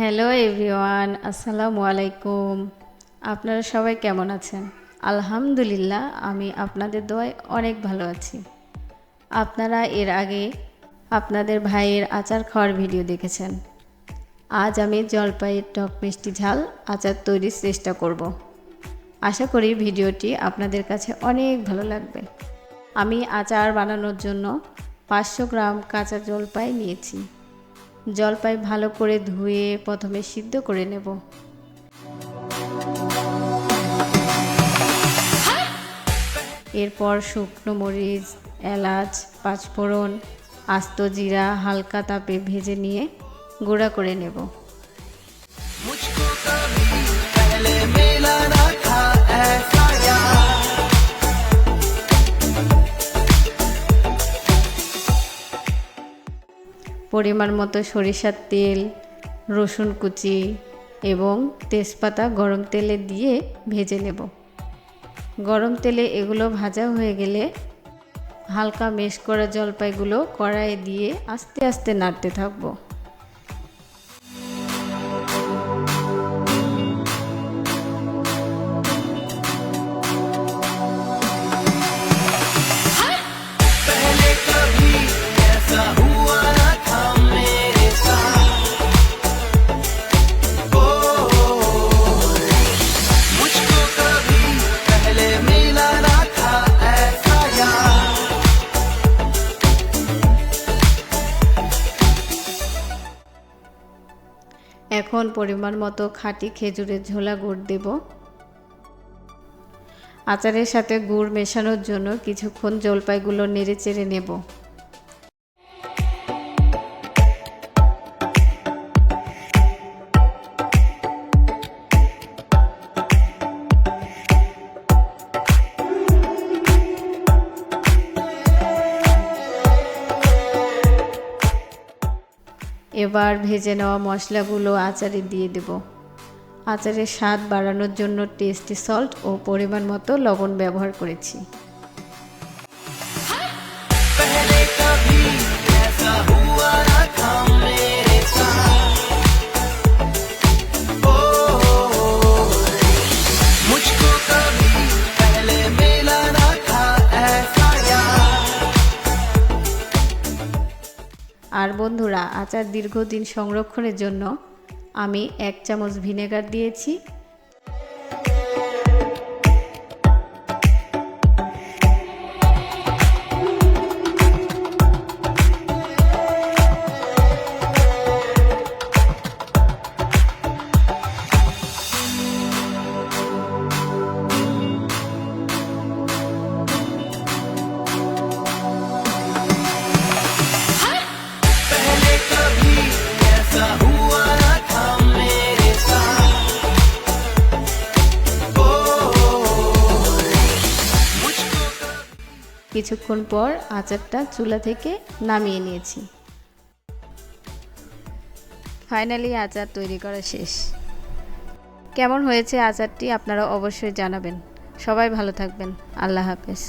Hello everyone আসসালামু আলাইকুম আপনারা সবাই কেমন আছেন? আলহামদুলিল্লাহ, আমি আপনাদের দোয়ায় অনেক ভালো আছি। আপনারা এর আগে আপনাদের ভাইয়ের আচার খাওয়ার ভিডিও দেখেছেন। আজ আমি জলপাইয়ের টক মিষ্টি ঝাল আচার তৈরির চেষ্টা করব। আশা করি ভিডিওটি আপনাদের কাছে অনেক ভালো লাগবে। আমি আচার বানানোর জন্য পাঁচশো গ্রাম কাঁচা জলপাই নিয়েছি। জলপাই ভালো করে ধুয়ে প্রথমে সিদ্ধ করে নেব। এরপর শুকনো মরিচ, এলাচ, পাঁচফোড়ন, আস্ত জিরা, হালকা তাপে ভেজে নিয়ে গুঁড়া করে নেব। পরিমাণ মতো সরিষার তেল, রসুন কুচি এবং তেজপাতা গরম তেলে দিয়ে ভেজে নেব। গরম তেলে এগুলো ভাজা হয়ে গেলে হালকা মেশ করা জলপাইগুলো কড়াইয়ে দিয়ে আস্তে আস্তে নাড়তে থাকব। এখন পরিমাণ মতো খাঁটি খেজুরের ঝোলা গুড় দেব। আচারের সাথে গুড় মেশানোর জন্য কিছুক্ষণ জলপাইগুলো নেড়ে চেড়ে নেব। এবার ভেজে নেওয়া মশলাগুলো আচারে দিয়ে দেব। আচারের স্বাদ বাড়ানোর জন্য টেস্টি সল্ট ও পরিমাণ মতো লবণ ব্যবহার করেছি। আর বন্ধুরা আচার দীর্ঘদিন সংরক্ষণের জন্য আমি এক চামচ ভিনেগার দিয়েছি। কিছুক্ষণ পর আচারটা চুলা থেকে নামিয়ে নিয়েছি। ফাইনালি আচার তৈরি করা শেষ। কেমন হয়েছে আচারটি আপনারা অবশ্যই জানাবেন। সবাই ভালো থাকবেন। আল্লাহ হাফেজ।